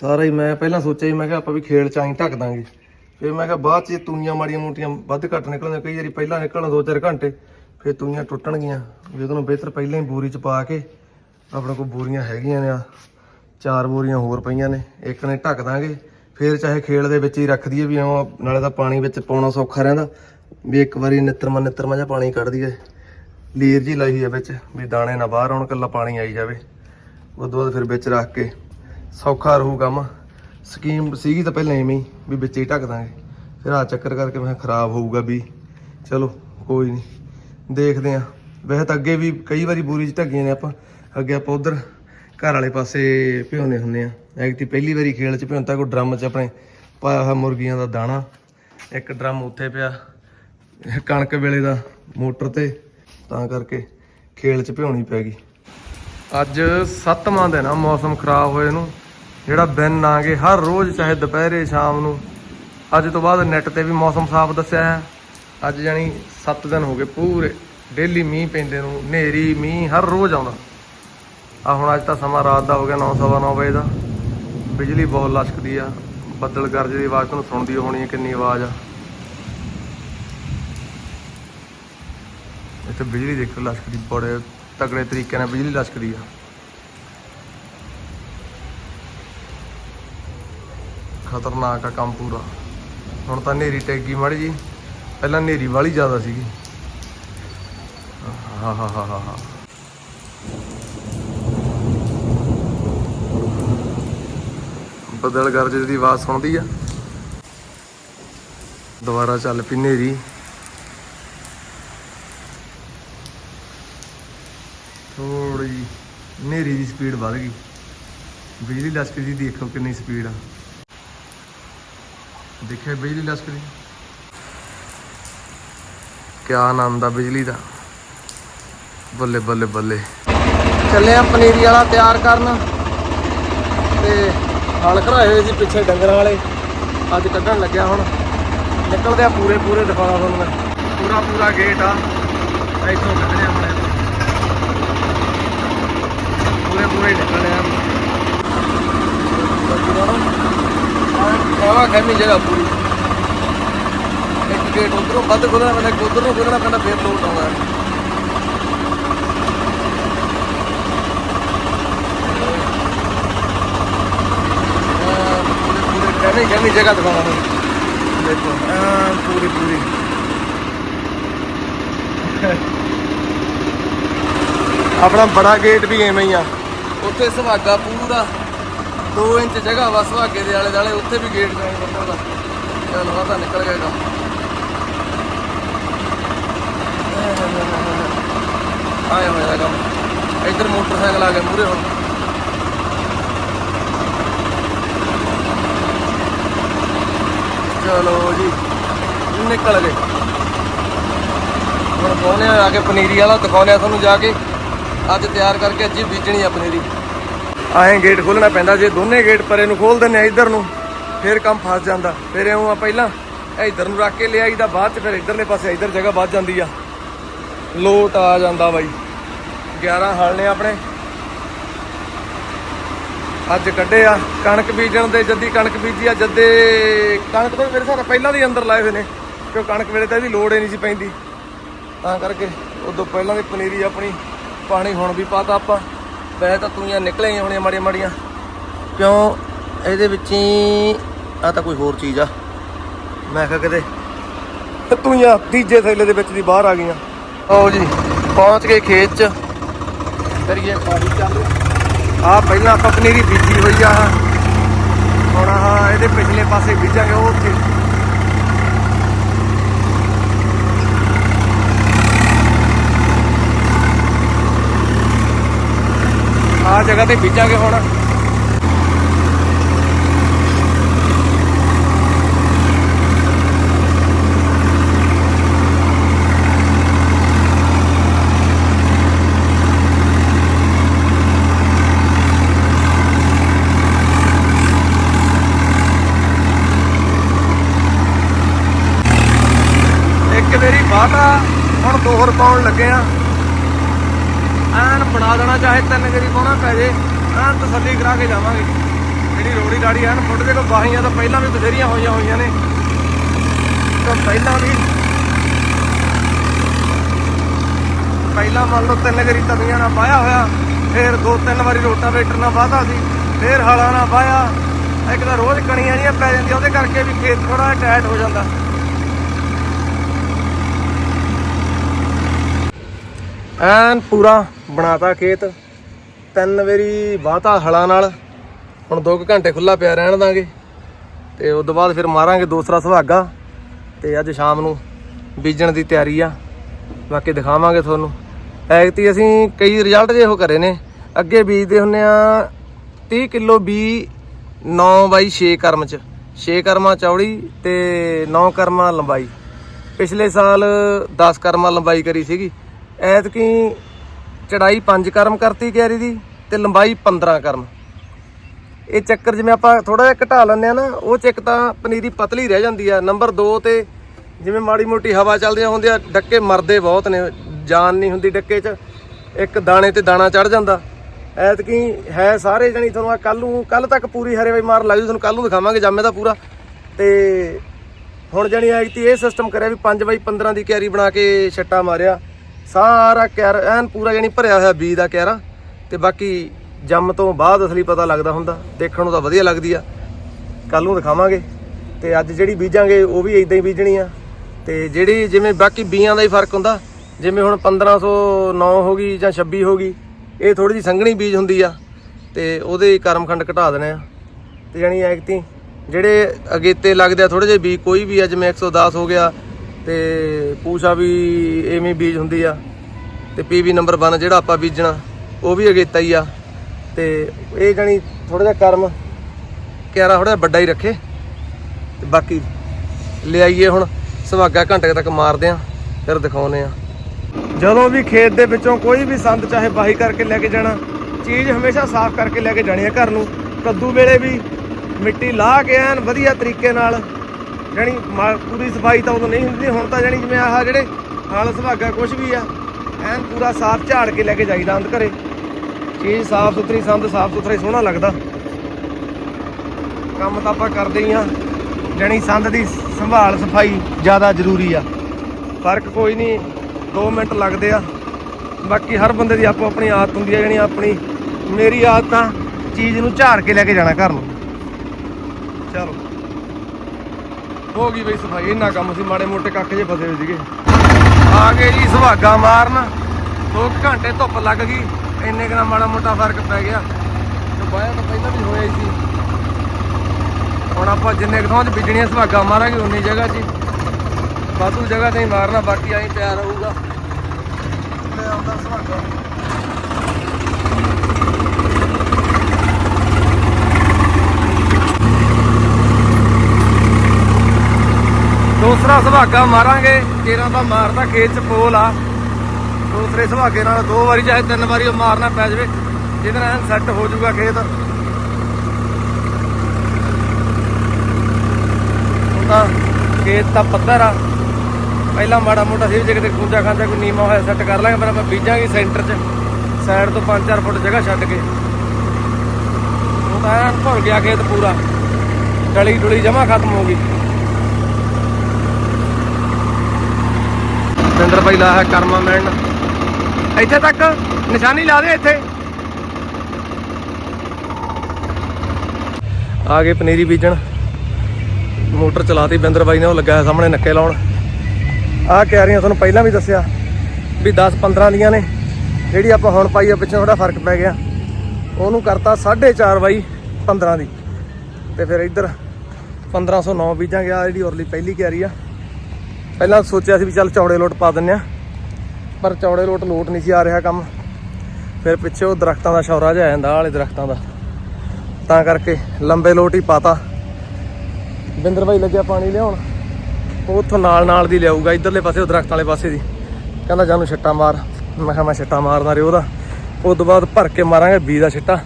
ਸਾਰਾ ਹੀ ਮੈਂ ਪਹਿਲਾਂ ਸੋਚਿਆ ਸੀ, ਮੈਂ ਕਿਹਾ ਆਪਾਂ ਵੀ ਖੇਲ ਚ ਆਈ ਢੱਕ ਦਾਂਗੇ। ਫਿਰ ਮੈਂ ਕਿਹਾ ਬਾਅਦ ਚ ਇਹ ਤੂਈਆਂ ਮਾੜੀਆਂ ਮੋਟੀਆਂ ਵੱਧ ਘੱਟ ਨਿਕਲਣੀਆਂ ਕਈ ਵਾਰੀ ਪਹਿਲਾਂ ਨਿਕਲਣ 2-4 ਘੰਟੇ, ਫਿਰ ਤੂਈਆਂ ਟੁੱਟਣਗੀਆਂ ਵੀ ਉਹਨੂੰ ਬਿਹਤਰ ਪਹਿਲਾਂ ਹੀ ਬੋਰੀ ਚ ਪਾ ਕੇ ਆਪਣੇ ਕੋਲ ਬੋਰੀਆਂ ਹੈਗੀਆਂ ਨੇ ਆ, ਚਾਰ ਬੋਰੀਆਂ ਹੋਰ ਪਈਆਂ ਨੇ, ਇੱਕ ਨੇ ਢੱਕ ਦਾਂਗੇ। ਫਿਰ ਚਾਹੇ ਖੇਲ ਦੇ ਵਿੱਚ ਹੀ ਰੱਖ ਦਈਏ ਵੀ ਐਵੇਂ ਨਾਲੇ ਤਾਂ ਪਾਣੀ ਵਿੱਚ ਪਾਉਣਾ ਸੌਖਾ ਰਹਿੰਦਾ, ਵੀ ਇੱਕ ਵਾਰੀ ਨਿੱਤਰਮਾ ਨਿੱਤਰਮਾ ਜਿਹਾ ਪਾਣੀ ਕੱਢ ਦਈਏ। ਲੀਰ ਜੀ ਲਾਈ ਹੈ ਵਿੱਚ, ਵੀ ਦਾਣੇ ਨਾ ਬਾਹਰ ਆਉਣ ਕੱਲਾ ਪਾਣੀ ਆਈ ਜਾਵੇ। ਉਹ ਤੋਂ ਬਾਅਦ ਫਿਰ ਵਿੱਚ ਰੱਖ ਕੇ ਸੌਖਾ ਰਹੂ ਕੰਮ ਸਕੀਮ ਸੀਗੀ ਤਾਂ ਪਹਿਲਾਂ ਐਵੇਂ ਹੀ, ਵੀ ਵਿੱਚ ਹੀ ਢੱਕ ਦਾਂਗੇ। ਫਿਰ ਆ ਚੱਕਰ ਕਰਕੇ ਮੈਂ ਖਰਾਬ ਹੋਊਗਾ ਵੀ। ਚਲੋ, ਕੋਈ ਨਹੀਂ ਦੇਖਦੇ ਆ। ਵੈਸੇ ਤਾਂ ਅੱਗੇ ਵੀ ਕਈ ਵਾਰੀ ਬੂਰੀ ਚ ਢੱਕੀਆਂ ਨੇ ਆਪਾਂ। ਅੱਗੇ ਆਪਾਂ ਉਧਰ ਘਰ ਵਾਲੇ ਪਾਸੇ ਭਿਉਂਦੇ ਹੁੰਦੇ ਆ। ਐਕਟੀ ਪਹਿਲੀ ਵਾਰੀ ਖੇਲ ਚ ਭਿਉਂਤਾ, ਕੋਈ ਡਰਮ ਚ ਆਪਣੇ ਪਾਇਆ ਹੋਇਆ ਮੁਰਗੀਆਂ ਦਾ ਦਾਣਾ। ਇੱਕ ਡਰਮ ਉੱਥੇ ਪਿਆ, ਕਣਕ ਵੇਲੇ ਦਾ ਮੋਟਰ ਤੇ। ਤਾਂ ਕਰਕੇ ਖੇਲ ਚ ਭਿਉਣੀ ਪੈ ਗਈ। ਅੱਜ ਸੱਤਵਾਂ ਦਿਨ ਆ, ਮੌਸਮ ਖਰਾਬ ਹੋਏ ਨੂੰ। ਜਿਹੜਾ ਦਿਨ ਆ ਗਏ ਹਰ ਰੋਜ਼ ਚਾਹੇ ਦੁਪਹਿਰੇ, ਸ਼ਾਮ ਨੂੰ। ਅੱਜ ਤੋਂ ਬਾਅਦ ਨੈਟ ਤੇ ਵੀ ਮੌਸਮ ਸਾਫ਼ ਦੱਸਿਆ ਹੈ। ਅੱਜ ਜਾਨੀ 7 ਦਿਨ ਹੋ ਗਏ ਪੂਰੇ। ਡੇਲੀ ਮੀਂਹ ਪੈਂਦੇ ਨੂੰ, ਹਨੇਰੀ, ਮੀਂਹ ਹਰ ਰੋਜ਼ ਆਉਂਦਾ ਆ ਹੁਣ ਅੱਜ ਤਾਂ ਸਮਾਂ ਰਾਤ ਦਾ ਹੋ ਗਿਆ 9:30 ਵਜੇ ਦਾ। ਬਿਜਲੀ ਬਹੁਤ ਲਸ਼ਕਦੀ ਆ। ਬੱਦਲ ਗਰਜ ਦੀ ਆਵਾਜ਼ ਤੁਹਾਨੂੰ ਸੁਣਦੀ ਹੋਣੀ ਹੈ ਕਿੰਨੀ ਆਵਾਜ਼ ਆ। ਇੱਥੇ ਬਿਜਲੀ ਦੇਖੋ ਲਸ਼ਕਦੀ ਬੜੇ ਤਗੜੇ ਤਰੀਕੇ ਨਾਲ ਬਿਜਲੀ ਲਸ਼ਕਦੀ ਆ। ਖਤਰਨਾਕ ਆ ਕੰਮ ਪੂਰਾ। ਹੁਣ ਤਾਂ ਨੇਰੀ ਟੈਗੀ ਮੜ ਜੀ। ਪਹਿਲਾਂ ਨੇਰੀ ਵਾਲੀ ਜ਼ਿਆਦਾ ਸੀਗੀ। ਹਾਂ ਹਾਂ ਹਾਂ ਹਾਂ, ਹਾ। ਬਦਲ ਗਰਜ ਦੀ ਆਵਾਜ਼ ਸੁਣਦੀ ਆ। ਦੁਬਾਰਾ ਚੱਲ ਪਈ ਨੇਰੀ ਥੋੜੀ ਨੇਰੀ ਦੀ ਸਪੀਡ ਵੱਧ ਗਈ। ਬਿਜਲੀ ਲਸ਼ਕਰੀ ਦੀ ਦੇਖੋ ਕਿੰਨੀ ਸਪੀਡ ਆ। ਦੇਖਿਆ ਬਿਜਲੀ ਲਸ਼ਕਰੀ ਕਿਆ ਆਨੰਦ ਆ ਬਿਜਲੀ ਦਾ? ਬੱਲੇ ਬੱਲੇ ਬੱਲੇ। ਚੱਲੇ ਆ ਪਨੀਰੀ ਵਾਲਾ ਤਿਆਰ ਕਰਨ। ਤੇ ਹਲ ਘਰਾਏ ਹੋਏ ਸੀ ਪਿੱਛੇ ਡੰਗਰਾਂ ਵਾਲੇ। ਅੱਜ ਕੱਢਣ ਲੱਗਿਆ ਹੁਣ। ਨਿਕਲਦੇ ਆ ਪੂਰੇ ਪੂਰੇ ਦਿਖਾਉਣਾ ਤੁਹਾਨੂੰ ਮੈਂ। ਪੂਰਾ ਪੂਰਾ ਗੇਟ ਆ। ਇੱਥੋਂ ਕੱਢਣੇ ਆ ਆਪਣੇ ਪੂਰੇ ਪੂਰੇ ਨਿਕਲਣੇ ਆ ਆਵਾ ਖੈਮੀ ਜਗ੍ਹਾ ਪੂਰੀ। ਇੱਕ ਗੇਟ ਉਧਰੋਂ ਵੱਧ ਖੋਲਣਾ ਪੈਂਦਾ ਇੱਕ ਉਧਰੋਂ ਖੋਲਣਾ ਪੈਂਦਾ ਫੇਰ ਲੋਟ ਆਉਂਦਾ। ਖੈਮੀ ਖੈਮੀ ਜਗ੍ਹਾ ਦਿਖਾਉਣਾ। ਦੇਖੋ ਐਨ ਪੂਰੀ ਪੂਰੀ। ਆਪਣਾ ਬੜਾ ਗੇਟ ਵੀ ਐਵੇਂ ਹੀ ਆ। ਉੱਥੇ ਸੁਹਾਗਾ ਪੂਰਾ। 2 ਇੰਚ ਜਗ੍ਹਾ ਵਾ ਸੁਹਾਗੇ ਦੇ ਆਲੇ ਦਾਲੇ ਉੱਥੇ ਵੀ ਗੇਟ ਜਾਈ ਬੰਦਾ ਦਾ ਚਲ ਵਾਦਾ ਨਿਕਲ ਗਿਆ ਕੰਮ। ਆਇਆ ਹੋਇਆ ਕੰਮ। ਇੱਧਰ ਮੋਟਰਸਾਈਕਲ ਆ ਗਿਆ ਮੂਰੇ ਹੁਣ। ਚਲੋ ਜੀ, ਨਿਕਲ ਗਏ। ਹੁਣ ਪਹੁੰਚੇ ਆ ਆ ਕੇ ਪਨੀਰੀ ਵਾਲਾ ਦਿਖਾਉਂਦੇ ਆ ਤੁਹਾਨੂੰ ਜਾ ਕੇ। ਅੱਜ ਤਿਆਰ ਕਰਕੇ ਅੱਜ ਹੀ ਬੀਜਣੀ ਆ ਪਨੀਰੀ ਆਏ ਗੇਟ ਖੋਲਣਾ ਪੈਂਦਾ, ਜੇ ਦੋਨੇ ਗੇਟ ਪਰੇ ਨੂੰ ਖੋਲ ਦਿੰਨੇ ਆ ਇੱਧਰ ਨੂੰ, ਫਿਰ ਕੰਮ ਫਸ ਜਾਂਦਾ। ਫਿਰ ਇਉਂ ਆ ਪਹਿਲਾਂ ਇੱਧਰ ਨੂੰ ਰੱਖ ਕੇ ਲਿਆਈਦਾ ਬਾਅਦ ਚ ਫਿਰ ਇੱਧਰਲੇ ਪਾਸੇ ਇੱਧਰ ਜਗ੍ਹਾ ਵੱਧ ਜਾਂਦੀ ਆ। ਲੋਟ ਆ ਜਾਂਦਾ ਬਾਈ। 11 ਹਲ ਨੇ ਆਪਣੇ। ਅੱਜ ਕੱਢੇ ਆ, ਕਣਕ ਬੀਜਣ ਦੇ, ਜੱਦੀ ਕਣਕ ਬੀਜੀ ਆ, ਜੱਦੇ ਕਣਕ ਤੋਂ ਵੀ ਮੇਰੇ ਸਾਰਾ ਪਹਿਲਾਂ ਦੇ ਅੰਦਰ ਲਾਏ ਹੋਏ ਨੇ, ਕਿਉਂ ਕਣਕ ਵੇਲੇ ਤਾਂ ਇਹਦੀ ਲੋੜ ਹੀ ਨਹੀਂ ਸੀ ਪੈਂਦੀ। ਤਾਂ ਕਰਕੇ, ਉਦੋਂ ਪਹਿਲਾਂ ਦੀ ਪਨੀਰੀ ਆਪਣੀ ਪਾਣੀ ਹੁਣ ਵੀ ਪਾਤਾ ਆਪਾਂ। ਵੈਸੇ ਤਾਂ ਤੂਈਆਂ ਨਿਕਲੇ ਹੀ ਹੋਣੀਆਂ ਮਾੜੀਆਂ ਮਾੜੀਆਂ। ਕਿਉਂ? ਇਹਦੇ ਵਿੱਚ ਹੀ ਆ ਤਾਂ ਕੋਈ ਹੋਰ ਚੀਜ਼ ਆ। ਮੈਂ ਕਿਹਾ ਕਿਤੇ ਤੂਈਆਂ ਤੀਜੇ ਥੈਲੇ ਦੇ ਵਿੱਚ ਦੀ ਬਾਹਰ ਆ ਗਈਆਂ। ਆਓ ਜੀ, ਪਹੁੰਚ ਗਏ ਖੇਤ 'ਚ। ਕਰੀਏ ਪਾਣੀ ਚੱਲ। ਆ ਪਹਿਲਾਂ ਆਪਾਂ ਪਨੀਰੀ ਬੀਜੀ ਹੋਈ ਆ। ਹੁਣ ਆ ਇਹਦੇ ਪਿਛਲੇ ਪਾਸੇ ਬੀਜਾਂਗੇ, ਉਹ ਉੱਥੇ। ਆ ਜਗ੍ਹਾ ਤੇ ਬੀਜਾਂਗੇ ਹੁਣ। ਇੱਕ ਮੇਰੀ ਆ ਹੁਣ ਦੋਹਰ ਪਾਉਣ ਲੱਗੇ ਆ। ਬਣਾ ਦੇਣਾ, ਚਾਹੇ ਤਿੰਨ ਗਰੀ ਪਾਉਣਾ ਪੈ ਜੇ ਐਨ ਤਸੱਲੀ ਕਰਾ ਕੇ ਜਾਵਾਂਗੇ। ਜਿਹੜੀ ਰੋੜੀ ਰਾੜੀ ਐਨ ਫੁੱਟ ਦੇ ਕੋ ਬਾਹੀਆਂ ਤਾਂ ਪਹਿਲਾਂ ਵੀ ਬਥੇਰੀਆਂ ਹੋਈਆਂ ਹੋਈਆਂ ਨੇ। ਤਾਂ ਪਹਿਲਾਂ ਵੀ ਪਹਿਲਾਂ ਮੰਨ ਲਓ ਤਿੰਨ ਗਰੀ ਤਵੀਆਂ ਨਾਲ ਪਾਇਆ ਹੋਇਆ, ਫੇਰ ਦੋ ਤਿੰਨ ਵਾਰੀ ਰੋਟਾਵੇਟਰ ਨਾਲ ਵਾਹਤਾ ਸੀ, ਫਿਰ ਹਲਾਂ ਨਾਲ ਵਾਇਆ। ਇੱਕ ਤਾਂ ਰੋਜ਼ ਕਣੀਆਂ ਜੀਆਂ ਪੈ ਜਾਂਦੀਆਂ, ਉਹਦੇ ਕਰਕੇ ਵੀ ਖੇਤ ਥੋੜਾ ਟਾਈਟ ਹੋ ਜਾਂਦਾ। ਐਨ ਪੂਰਾ ਬਣਾਤਾ ਖੇਤ। ਤਿੰਨ ਵਾਰੀ ਵਾਹਤਾ ਹਲਾਂ ਨਾਲ। ਹੁਣ 2 ਘੰਟੇ ਖੁੱਲਾ ਪਿਆ ਰਹਿਣ ਦਾਂਗੇ। ਤੇ ਉਸ ਤੋਂ ਬਾਅਦ ਫਿਰ ਮਾਰਾਂਗੇ ਦੂਸਰਾ ਸੁਹਾਗਾ। ਤੇ ਅੱਜ ਸ਼ਾਮ ਨੂੰ ਬੀਜਣ ਦੀ ਤਿਆਰੀ ਆ। ਬਾਕੀ ਦਿਖਾਵਾਂਗੇ ਤੁਹਾਨੂੰ। ਐਗਤੀ ਅਸੀਂ ਕਈ ਰਿਜ਼ਲਟ ਜੇ ਉਹ ਕਰੇ ਨੇ। ਅੱਗੇ ਬੀਜਦੇ ਹੁੰਨੇ ਆ 30 ਕਿਲੋ ਬੀ 9 ਬਾਈ 6 ਕਰਮ ਚ। 6 ਕਰਮਾ ਚੌੜੀ ਤੇ 9 ਕਰਮਾ ਲੰਬਾਈ। ਪਿਛਲੇ ਸਾਲ 10 ਕਰਮਾ ਲੰਬਾਈ ਕਰੀ ਸੀਗੀ। ਐਤਕੀ ਚੜਾਈ 5 ਕਰਮ ਕਰਤੀ ਕਿਆਰੀ ਦੀ ਤੇ ਲੰਬਾਈ 15 ਕਰਮ। ਇਹ ਚੱਕਰ ਜਿਵੇਂ ਆਪਾਂ ਥੋੜਾ ਜਿਹਾ ਘਟਾ ਲੈਂਦੇ ਆ ਨਾ, ਉਹ ਚ ਇੱਕ ਤਾਂ ਪਨੀਰੀ ਪਤਲੀ ਰਹਿ ਜਾਂਦੀ ਆ। ਨੰਬਰ 2 ਤੇ ਜਿਵੇਂ ਮਾੜੀ ਮੋਟੀ ਹਵਾ ਚੱਲਦੀਆਂ ਹੁੰਦੀਆਂ, ਡੱਕੇ ਮਰਦੇ ਬਹੁਤ ਨੇ, ਜਾਨ ਨਹੀਂ ਹੁੰਦੀ ਡੱਕੇ 'ਚ। ਇੱਕ ਦਾਣੇ ਤੇ ਦਾਣਾ ਚੜ ਜਾਂਦਾ। ਐਤਕੀ ਹੈ ਸਾਰੇ ਜਣੀ ਤੁਹਾਨੂੰ ਆ ਕੱਲ ਨੂੰ ਕੱਲ ਤੱਕ ਪੂਰੀ ਹਰੇਵਾਈ ਮਾਰ ਲੱਗ ਜੂ ਤੁਹਾਨੂੰ ਕੱਲ ਨੂੰ ਦਿਖਾਵਾਂਗੇ ਜਾਮੇ ਦਾ ਪੂਰਾ। ਤੇ ਹੁਣ ਜਣੀ ਐਤਕੀ ਇਹ ਸਿਸਟਮ ਕਰਿਆ ਵੀ 5 ਬਾਈ 15 ਦੀ ਕਿਆਰੀ ਬਣਾ ਕੇ ਛੱਟਾ ਮਾਰਿਆ। ਸਾਰਾ ਕਿਆਰ, ਐਨ ਪੂਰਾ ਜਣੀ ਭਰਿਆ ਹੋਇਆ ਬੀਜ ਦਾ ਕਿਆਰਾ। ਤੇ ਬਾਕੀ ਜੰਮ ਤੋਂ ਬਾਅਦ ਅਸਲੀ ਪਤਾ ਲੱਗਦਾ ਹੁੰਦਾ। ਦੇਖਣ ਨੂੰ ਤਾਂ ਵਧੀਆ ਲੱਗਦੀ ਆ। ਕੱਲ ਨੂੰ ਦਿਖਾਵਾਂਗੇ। ਤੇ ਅੱਜ ਜਿਹੜੀ ਬੀਜਾਂਗੇ, ਉਹ ਵੀ ਇਦਾਂ ਹੀ ਬੀਜਣੀ ਆ। ਤੇ ਜਿਹੜੀ ਜਿਵੇਂ ਬਾਕੀ ਬੀਆਂ ਦਾ ਹੀ ਫ਼ਰਕ ਹੁੰਦਾ। ਜਿਵੇਂ ਹੁਣ 1509 ਹੋ ਗਈ ਜਾਂ 26 ਹੋ ਗਈ, ਇਹ ਥੋੜੀ ਜਿਹੀ ਸੰਘਣੀ ਬੀਜ ਹੁੰਦੀ ਆ। ਤੇ ਉਹਦੇ ਕਰਮਖੰਡ ਘਟਾ ਦੇਣੇ ਆ। ਤੇ ਜਾਨੀ ਐਕਤੀ ਜਿਹੜੇ ਅਗੇਤੇ ਲੱਗਦੇ ਆ ਥੋੜੇ ਜਿਹੇ ਬੀ ਕੋਈ ਵੀ ਆ ਜਿਵੇਂ 110 ਹੋ ਗਿਆ ਤੇ ਪੂਸ਼ਾ ਵੀ ਐਵੇਂ ਬੀਜ ਹੁੰਦੀ ਆ ਤੇ ਪੀਵੀ ਨੰਬਰ 1 ਜਿਹੜਾ ਆਪਾਂ ਬੀਜਣਾ, ਉਹ ਵੀ ਅਗੇਤਾ ਹੀ ਆ। ਤੇ ਇਹ ਜਾਨੀ ਥੋੜਾ ਜਿਹਾ ਕਰਮ, ਕਿਆਰਾ ਥੋੜਾ ਵੱਡਾ ਹੀ ਰੱਖੇ। ਤੇ ਬਾਕੀ ਲਿਆਈਏ ਹੁਣ, ਸੁਹਾਗਾ ਘੰਟੇ ਤੱਕ ਮਾਰਦੇ ਆ, ਫਿਰ ਦਿਖਾਉਨੇ ਆ। ਜਦੋਂ ਵੀ ਖੇਤ ਦੇ ਵਿੱਚੋਂ ਕੋਈ ਵੀ ਸੰਦ ਚਾਹੇ ਬਾਹੀ ਕਰਕੇ ਲੈ ਕੇ ਜਾਣਾ, ਚੀਜ਼ ਹਮੇਸ਼ਾ ਸਾਫ਼ ਕਰਕੇ ਲੈ ਕੇ ਜਾਣੀ ਆ ਘਰ ਨੂੰ। ਕੱਦੂ ਵੇਲੇ ਵੀ ਮਿੱਟੀ ਲਾਹ ਕੇ ਐਨ ਵਧੀਆ ਤਰੀਕੇ ਨਾਲ ਜਾਣੀ ਮਾ- ਪੂਰੀ ਸਫ਼ਾਈ ਤਾਂ ਉਦੋਂ ਨਹੀਂ ਹੁੰਦੀ ਹੁਣ ਤਾਂ ਜਾਣੀ ਜਿਵੇਂ ਆਹ ਜਿਹੜੇ ਹਾਲ ਸੁਹਾਗਾ ਕੁਝ ਵੀ ਆ, ਐਨ ਪੂਰਾ ਸਾਫ਼ ਝਾੜ ਕੇ ਲੈ ਕੇ ਜਾਈਦਾ ਅੰਦ ਘਰੇ। ਚੀਜ਼ ਸਾਫ਼ ਸੁਥਰੀ, ਸੰਦ ਸਾਫ਼ ਸੁਥਰਾ ਹੀ ਸੋਹਣਾ ਲੱਗਦਾ। ਕੰਮ ਤਾਂ ਆਪਾਂ ਕਰਦੇ ਹੀ ਆ, ਜਾਣੀ ਸੰਦ ਦੀ ਸੰਭਾਲ ਸਫ਼ਾਈ ਜ਼ਿਆਦਾ ਜ਼ਰੂਰੀ ਆ। ਫ਼ਰਕ ਕੋਈ ਨਹੀਂ 2 ਮਿੰਟ ਲੱਗਦੇ ਆ। ਬਾਕੀ ਹਰ ਬੰਦੇ ਦੀ ਆਪੋ ਆਪਣੀ ਆਦਤ ਹੁੰਦੀ ਹੈ ਜਾਣੀ ਆਪਣੀ, ਮੇਰੀ ਆਦਤ ਆ ਚੀਜ਼ ਨੂੰ ਝਾੜ ਕੇ ਲੈ ਕੇ ਜਾਣਾ ਘਰ ਨੂੰ। ਚਲੋ। ਹੋ ਗਈ ਬਈ ਸਫ਼ਾਈ, ਇੰਨਾ ਕੰਮ ਸੀ, ਮਾੜੇ ਮੋਟੇ ਕੱਖ ਜੇ ਫਸੇ ਹੋਏ ਸੀਗੇ। ਆ ਗਏ ਜੀ ਸੁਹਾਗਾ ਮਾਰਨ। 2 ਘੰਟੇ ਧੁੱਪ ਲੱਗ ਗਈ, ਇੰਨੇ ਕੁ ਮਾੜਾ ਮੋਟਾ ਫ਼ਰਕ ਪੈ ਗਿਆ। ਤੇ ਬਾਇਆ ਤਾਂ ਪਹਿਲਾਂ ਵੀ ਹੋਇਆ ਸੀ। ਹੁਣ ਆਪਾਂ ਜਿੰਨੇ ਕੁ ਥਾਂ 'ਚ ਬਿਜਣੀਆਂ ਸੁਹਾਗਾ ਮਾਰਾਂਗੇ, ਉਨੀ ਜਗ੍ਹਾ 'ਚ ਹੀ। ਵਾਧੂ ਜਗ੍ਹਾ ਤੇ ਹੀ ਮਾਰਨਾ, ਬਾਕੀ ਐਂ ਪਿਆ ਰਹੂਗਾ। ਲੈ ਆਉਂਦਾ ਸੁਹਾਗਾ। ਦੂਸਰਾ ਸੁਹਾਗਾ ਮਾਰਾਂਗੇ, ਕੇਰਾਂ ਦਾ ਮਾਰਦਾ ਖੇਤ 'ਚ ਪੋਲ ਆ। ਦੂਸਰੇ ਸੁਹਾਗੇ ਨਾਲ ਦੋ ਵਾਰੀ ਚਾਹੇ ਤਿੰਨ ਵਾਰੀ ਉਹ ਮਾਰਨਾ ਪੈ ਜਾਵੇ, ਜਿਹਦੇ ਨਾਲ ਸੈੱਟ ਹੋ ਜਾਊਗਾ ਖੇਤ। ਹੁਣ ਤਾਂ ਖੇਤ ਤਾਂ ਪੱਧਰ ਆ। ਪਹਿਲਾਂ ਮਾੜਾ ਮੋਟਾ ਸੀ ਜੇ ਕਿਤੇ ਖੂੰਜਾ ਖਾਂਜਾ ਕੋਈ ਨੀਮਾ ਹੋਇਆ ਸੈੱਟ ਕਰ ਲਾਂਗੇ, ਪਰ ਆਪਾਂ ਬੀਜਾਂਗੇ ਸੈਂਟਰ 'ਚ। ਸਾਈਡ ਤੋਂ 5-4 ਫੁੱਟ ਜਗ੍ਹਾ ਛੱਡ ਕੇ। ਉਹ ਤਾਂ ਐਨ ਭਰ ਗਿਆ ਖੇਤ ਪੂਰਾ। ਡਲੀ ਡੁਲੀ ਜਮਾ ਖਤਮ ਹੋ ਗਈ। ਸਿੰਦਰ ਭਾਈ ਲਾਇਆ ਕਰਮਾ ਮੈਨ। ਇੱਥੇ ਤੱਕ ਨਿਸ਼ਾਨੀ ਲਾ ਦੇ ਇੱਥੇ। ਆ ਗਏ ਪਨੀਰੀ ਬੀਜਣ। ਮੋਟਰ ਚਲਾਤੀ ਬਿੰਦਰ ਬਾਈ ਨੇ, ਉਹ ਲੱਗਾ ਹੈ ਸਾਹਮਣੇ ਨੱਕੇ ਲਾਉਣ। ਆਹ ਕਿਆਰੀਆਂ ਤੁਹਾਨੂੰ ਪਹਿਲਾਂ ਵੀ ਦੱਸਿਆ ਵੀ 10 15 ਦੀਆਂ ਨੇ। ਜਿਹੜੀ ਆਪਾਂ ਹੁਣ ਪਾਈ ਆ, ਪਿੱਛੋਂ ਥੋੜਾ ਫ਼ਰਕ ਪੈ ਗਿਆ। ਉਹਨੂੰ ਕਰਤਾ 4.5 ਬਾਈ 15 ਦੀ। ਤੇ ਫਿਰ ਇੱਧਰ 1509 ਬੀਜਾਂਗੇ। ਆ ਜਿਹੜੀ ਔਰਲੀ ਪਹਿਲੀ ਕਿਆਰੀ ਆ। ਪਹਿਲਾਂ ਸੋਚਿਆ ਸੀ ਵੀ ਚੱਲ ਚੌੜੇ ਲੋਟ ਪਾ ਦਿੰਨੇ ਆ ਪਰ ਚੌੜੇ ਲੋਟ ਲੋਟ ਨਹੀਂ ਸੀ ਆ ਰਿਹਾ ਕੰਮ। ਫਿਰ ਪਿੱਛੇ ਉਹ ਦਰਖਤਾਂ ਦਾ ਸ਼ੌਰਾ ਜਿਹਾ ਆ ਜਾਂਦਾ ਆਹ ਵਾਲੇ ਦਰਖਤਾਂ ਦਾ। ਤਾਂ ਕਰਕੇ ਲੰਬੇ ਲੋਟ ਹੀ ਪਾਤਾ। ਬਿੰਦਰ ਭਾਈ ਲੱਗਿਆ ਪਾਣੀ ਲਿਆਉਣ। ਉਹ ਉੱਥੋਂ ਨਾਲ ਨਾਲ ਦੀ ਲਿਆਊਗਾ, ਇਧਰਲੇ ਪਾਸੇ, ਉਹ ਦਰਖਤ ਵਾਲੇ ਪਾਸੇ ਦੀ। ਕਹਿੰਦਾ ਜਾਨੂੰ ਛੱਟਾ ਮਾਰ। ਮੈਂ ਕਿਹਾ, ਮੈਂ ਛੱਟਾ ਮਾਰਦਾ ਰਿਓ ਦਾ ਉਸ ਤੋਂ ਬਾਅਦ ਭਰ ਕੇ ਮਾਰਾਂਗੇ ਬੀ ਦਾ ਛੱਟਾ।